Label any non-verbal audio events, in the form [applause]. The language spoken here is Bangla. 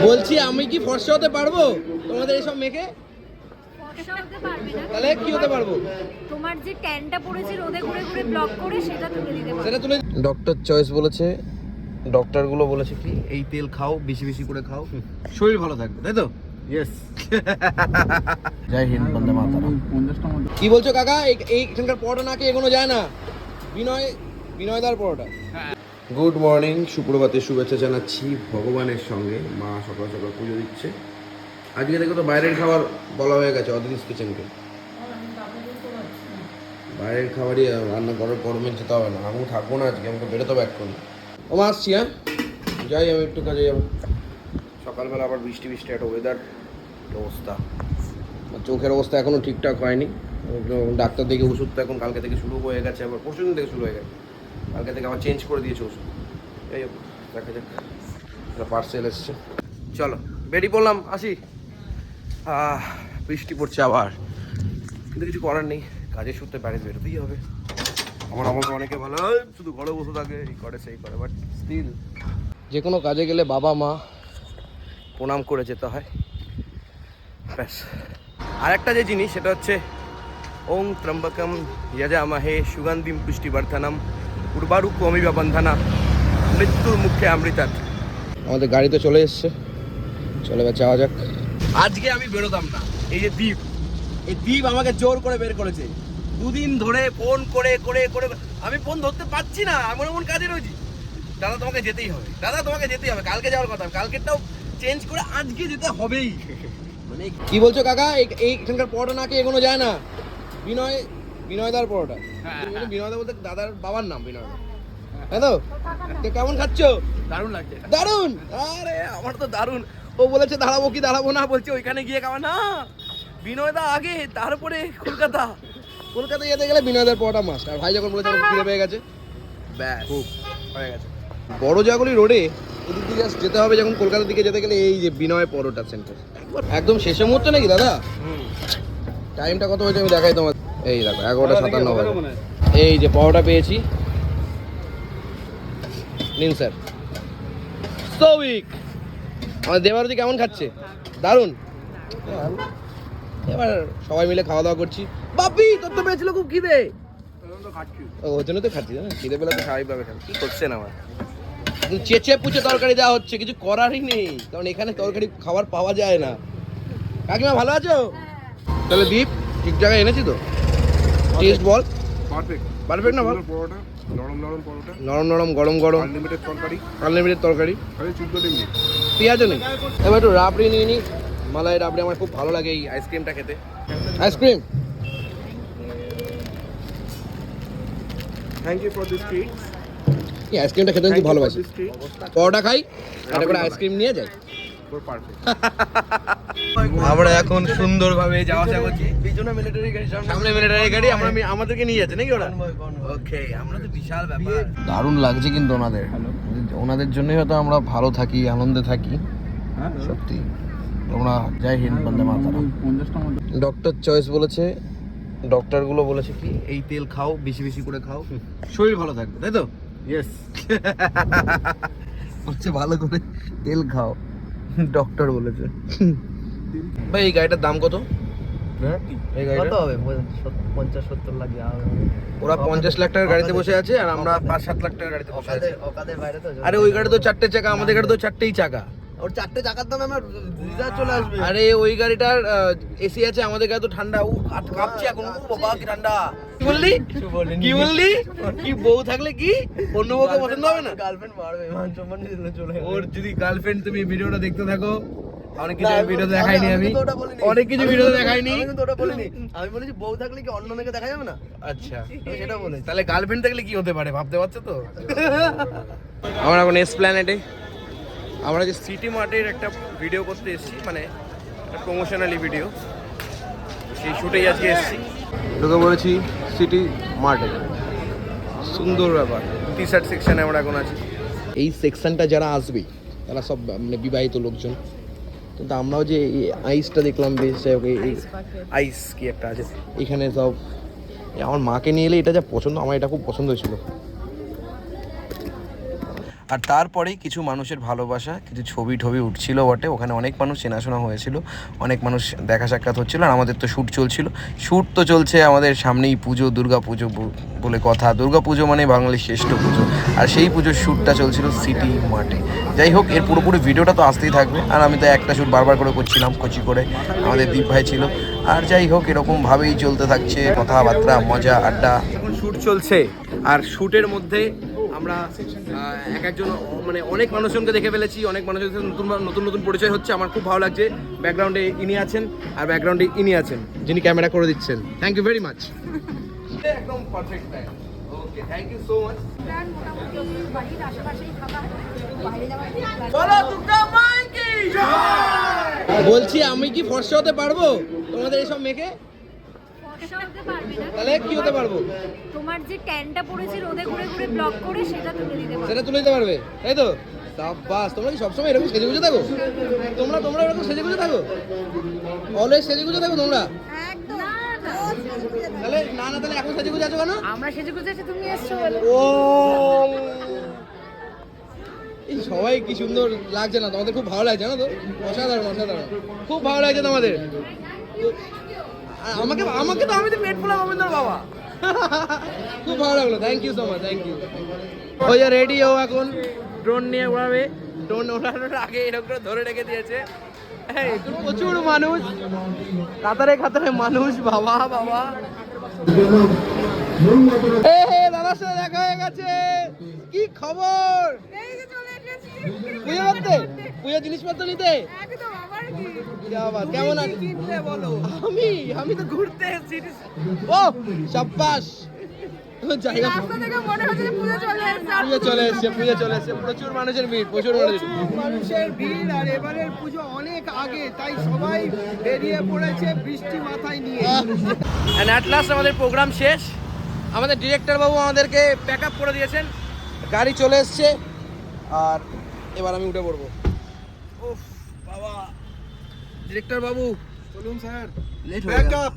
বলছি আমি কি ফর্সা হতে পারব? তোমাদের এসব মেখে? ফর্সা হতে পারবে না। তাহলে কি হতে পারব? তোমার যে ট্যানটা পড়েছে রোদে ঘুরে ঘুরে ব্লক করে সেটা তুলে দিতে পারবে। সেটা তুলে ডক্টর চয়েস বলেছে ডক্টরগুলো বলেছে কি এই তেল খাও বেশি বেশি করে খাও। শরীর ভালো থাকবে তাই তো? ইয়েস জয় হিন্দ বন্দে মাতারাম। কি বলছো কাকা? এই- এইখানকার পরোটা না খেয়ে এগোনো যায় না? বিনয় বিনয়দার পরোটা। গুড মর্নিং সুপ্রভাতে শুভেচ্ছা জানাচ্ছি ভগবানের সঙ্গে। মা সকাল সকাল পুজো দিচ্ছে। আজকে দেখো তো বাইরের খাবার বলা হয়ে গেছে অদিতিস কিচেনকে। বাইরের খাবারই রান্না করার গরমে যেতে হবে না। আমি থাকব না আজকে, আমাকে বেরোতে হবে এক্ষুনি। ও মা আসছি হ্যাঁ? যাই, আমি একটু কাজে যাব। সকালবেলা আবার বৃষ্টি বৃষ্টি, একটা ওয়েদার অবস্থা। চোখের অবস্থা এখনও ঠিকঠাক হয়নি। ডাক্তার দেখে ওষুধ তো এখন কালকে থেকে শুরু হয়ে গেছে, আবার পরশু থেকে শুরু হয়ে গেছে। কালকে থেকে আমার চেঞ্জ করে দিয়েছে ওষুধ। এই দেখা যাক। পার্সেল এসছে। চলো বেরিয়ে পড়লাম আসি। বৃষ্টি পড়ছে আবার। কিন্তু কিছু করার নেই, কাজের সূত্রে বাইরে বেরোতেই হবে। আমার আমাকে অনেকে ভালো শুধু ঘরে বসে থাকে, এই করে, সেই করে। বাট স্টিল যে কোনো কাজে গেলে বাবা মা প্রণাম করে যেতে হয়। ব্যাস। আর একটা যে জিনিস, সেটা হচ্ছে ওং ত্রম্বকম যজামহে সুগন্ধিম পুষ্টিবর্ধনম। উর্বারুক অমিব বন্ধনা মৃত্যুর মুখে অমৃতাত আমাদের গাড়িতে চলে এসছে। চলে এবার যাওয়া যাক। আজকে আমি বেরোতাম না। এই যে দ্বীপ এই দ্বীপ আমাকে জোর করে বের করেছে। দুদিন ধরে ফোন করে করে করে আমি ফোন ধরতে পারছি না এমন এমন কাজে রয়েছি। দাদা তোমাকে যেতেই হবে। দাদা তোমাকে যেতেই হবে কালকে যাওয়ার কথা। কালকেরটাও চেঞ্জ করে আজকে যেতে হবেই। মানে কি বলছো কাকা? এই- এইখানকার পরোটা না খেয়ে এগোনো যায় না। বিনয় বিনয়দার পরোটা। বিনয়দা বলতে দাদার বাবার নাম বিনয়দা। হ্যাঁ। তো? কেমন খাচ্ছো? দারুণ লাগছে। দারুণ আরে আমার তো দারুণ ও বলেছে দাঁড়াবো কি দাঁড়াবো না? বলছে ওইখানে গিয়ে খাওয়া না বিনয়দা আগে তারপরে কলকাতা। কলকাতা যেতে গেলে বিনয়দার পরোটা মাস্ট আর ভাই যখন বলেছে ফিরে পেয়ে গেছে। ব্যাস হয়ে গেছে। বড় জাগুলি রোডে এদিক দিকে আস- যেতে হবে যখন কলকাতার দিকে যেতে গেলে এই যে বিনয় পরোটা সেন্টার একদম শেষের মুহূর্তে নাকি দাদা? টাইমটা কত হয়েছে আমি দেখাই তোমার এই দেখো এগারোটা সাতান্ন বাজে এই যে পাওয়াটা পেয়েছি। নিন স্যার। সৌভিক! আমাদের দেবারতি কেমন খাচ্ছে? দারুণ এবার সবাই মিলে খাওয়া দাওয়া করছি। বাপি তোর তো পেয়েছিল খুব খিদে। এখন তো ও ওর জন্য তো খাচ্ছি না খিদে পেলে তো স্বাভাবিকভাবে খাচ্ছি কি করছেন আমার চেঁচে পুচে তরকারি দেওয়া হচ্ছে কিছু করারই নেই। কারণ এখানে তরকারি খাবার পাওয়া যায় না। কাকিমা ভালো আছো? তাহলে দীপ ঠিক জায়গায় এনেছি তো? Test ball Perfect. পারফেক্ট না বল পরোটা, নরম নরম পরোটা, নরম নরম গরম গরম। Unlimited তরকারি, আনলিমিটেড তরকারি। খালি চোদ্দ দিন। পেঁয়াজও নেই। এবার একটু রাবড়ি নিয়ে নিই মালাই রাবড়ি আমার খুব ভালো লাগে এই আইসক্রিমটা খেতে। Ice cream Thank you for this treat. এই আইসক্রিমটা খেতে খুব ভালোবাসি। পরোটা খাই একটা করে আইসক্রিম নিয়ে যাই. আমরা এখন সুন্দরভাবে যাওয়া আসা করছি। পিছনে মিলিটারি গাড়ি সামনে মিলিটারি গাড়ি আমরা আমাদেরকে নিয়ে যাচ্ছে নাকি ওরা? ওকে আমরা তো বিশাল ব্যাপার। দারুণ লাগছে কিন্তু ওনাদের। ওনাদের জন্যই হয়তো আমরা ভালো থাকি আনন্দে থাকি। হ্যাঁ, সত্যি। তোমরা জয় হিন্দ বন্দে মাতারাম। ডক্টর চয়েস বলেছে ডক্টরগুলো বলেছে কি এই তেল খাও বেশি বেশি করে খাও। [laughs] শরীর ভালো থাকবে তাই তো? Yes. [laughs] হচ্ছে ভালো করে তেল খাও। ডক্টর বলেছে। ভাই এই গাড়িটার দাম কত? এই গাড়িটা? হবে? পঞ্চাশ সত্তর লাখ যাওয়া হবে ওরা পঞ্চাশ লাখ টাকার গাড়িতে বসে আছে আর আমরা পাঁচ সাত লাখ টাকার গাড়িতে বসে আছি। অকাদের অকাদের বাইরে তো আরে ওই গাড়ি তো চারটে চাকা আমাদের গাড়ি তো চারটেই চাকা। ওর চারটে চাকার দামে আমার রিজার্ভ চলে আসবে। আরে ওই গাড়িটার এসি আছে আমাদের গাড়ি তো ঠান্ডা। ও কাঁপছে এখন। ও বাবা কি ঠান্ডা। কি বললি? কি বললি? কি বউ থাকলে কি? অন্য বউকে পছন্দ হবে না? গার্লফ্রেন্ড মারবে মান সম্মান চলে ওর যদি গার্লফ্রেন্ড তুমি ভিডিওটা দেখতে থাকো অনেক কিছু ভিডিও দেখাইনি আমি। অনেক কিছু ভিডিও দেখাইনি আমি কিন্তু ওটা বলিনি। আমি বলেছি বউ থাকলে কি অন্য মেয়েকে দেখা যাবে না? আচ্ছা। সেটা বলেছি। তাহলে গার্লফ্রেন্ড থাকলে কি হতে পারে? ভাবতে পারছ তো? [laughs] আমরা এখন এস প্ল্যানেটে আমরা যে সিটি মার্টের একটা ভিডিও করতে এসেছি মানে একটা প্রমোশনালি ভিডিও সেই শুটেই আজকে এসেছি। ঢুকে বলেছি সিটি মার্টে সুন্দর ব্যাপার। টি শার্ট সেকশানে আমরা এখন আছি। এই সেকশনটা যারা আসবে তারা সব মানে বিবাহিত লোকজন। কিন্তু আমরাও যে এই আইসটা দেখলাম বেশ আইস কি একটা আছে। এখানে সব আমার মাকে নিয়ে এলে এটা যা পছন্দ আমার এটা খুব পছন্দ ছিল আর তারপরেই কিছু মানুষের ভালোবাসা, কিছু ছবি টবি উঠছিল বটে। ওখানে অনেক মানুষ চেনাশোনা হয়েছিল, অনেক মানুষ দেখা সাক্ষাৎ হচ্ছিল আর আমাদের তো শ্যুট চলছিল। শ্যুট তো চলছে আমাদের সামনেই পুজো, দুর্গা পুজো বলে কথা। দুর্গা পুজো মানে বাঙালির শ্রেষ্ঠ পুজো। আর সেই পুজোর শ্যুটটা চলছিল সিটি মাঠে। যাই হোক, এর পুরোপুরি ভিডিওটা তো আসতেই থাকবে। আর আমি তো একটা শ্যুট বারবার করে করছিলাম, কচি করে। আমাদের দীপ ভাই ছিল। আর যাই হোক, এরকমভাবেই চলতে থাকছে। কথাবার্তা, মজা, আড্ডা। শ্যুট চলছে। আর শ্যুটের মধ্যে আমরা এক একজন মানে অনেক মানুষজনকে দেখে ফেলেছি অনেক মানুষের সাথে নতুন নতুন নতুন পরিচয় হচ্ছে আমার খুব ভালো লাগছে। ব্যাকগ্রাউন্ডে ইনি আছেন আর ব্যাকগ্রাউন্ডে ইনি আছেন যিনি ক্যামেরা করে দিচ্ছেন। থ্যাংক ইউ ভেরি মাচ একদম perfect okay thank you so much বাড়ির আশেপাশেই থাকা। বলছি আমি কি ফর্সা হতে পারব? তোমাদের এসব মেখে ফর্সা হতে পারবে না তাহলে কি হতে পারব? তোমার যে ট্যানটা পড়েছে রোদে ঘুরে ঘুরে ব্লক করে সেটা তুলে দিতে পারবে। সেটা তুলে দিতে পারবে। তাই তো? সাব্বাস তোমরা কি সবসময় এরকম সেজে গুজে থাকো? তোমরা তোমরা এরকম সেজে গুজে থাকো? অলওয়েজ সেজে গুজে থাকো তোমরা? না না তাহলে না না তাহলে এখন সেজে গুজে আছো কেন? আমরা সেজে গুজে আছি তুমি এসছো বলে। ও! এই সবাই কি সুন্দর লাগছে না? তোমাদের খুব ভালো লাগছে না তো? অসাধারণ অসাধারণ। খুব ভালো লাগছে তোমাদের। আমাকে আমাকে তো আমি তো পেট পোলা গোবিন্দর বাবা। খুব ভালো লাগল thank you so much thank you ওই যে রেডি হও এখন ড্রোন নিয়ে উড়াবে। ড্রোন ওড়ানোর আগে এরকম করে ধরে রেখে দিয়েছে। এই, প্রচুর মানুষ। কাতারে কাতারে মানুষ বাবা বাবা। খবর! পুজো করতে। পুজোর জিনিসপত্র নিতে? কেমন আছি? আমি? আমি তো ঘুরতে এসেছি। ও সাব্বাস। জায়গা পুজো চলে এসছে। পুজো চলে এসছে প্রচুর মানুষের ভিড় প্রচুর মানুষের ভিড়। মানুষের ভিড় আর এবারের পুজো অনেক আগে তাই সবাই বেরিয়ে পড়েছে বৃষ্টি মাথায় নিয়ে। অ্যান্ড অ্যাট লাস্ট আমাদের প্রোগ্রাম শেষ। আমাদের ডিরেক্টর বাবু আমাদেরকে প্যাক আপ করে দিয়েছেন। গাড়ি চলে এসছে আর এবার আমি উঠে পড়ব। উফ বাবা। ডিরেক্টর বাবু চলুন স্যার। লেট হয়ে up.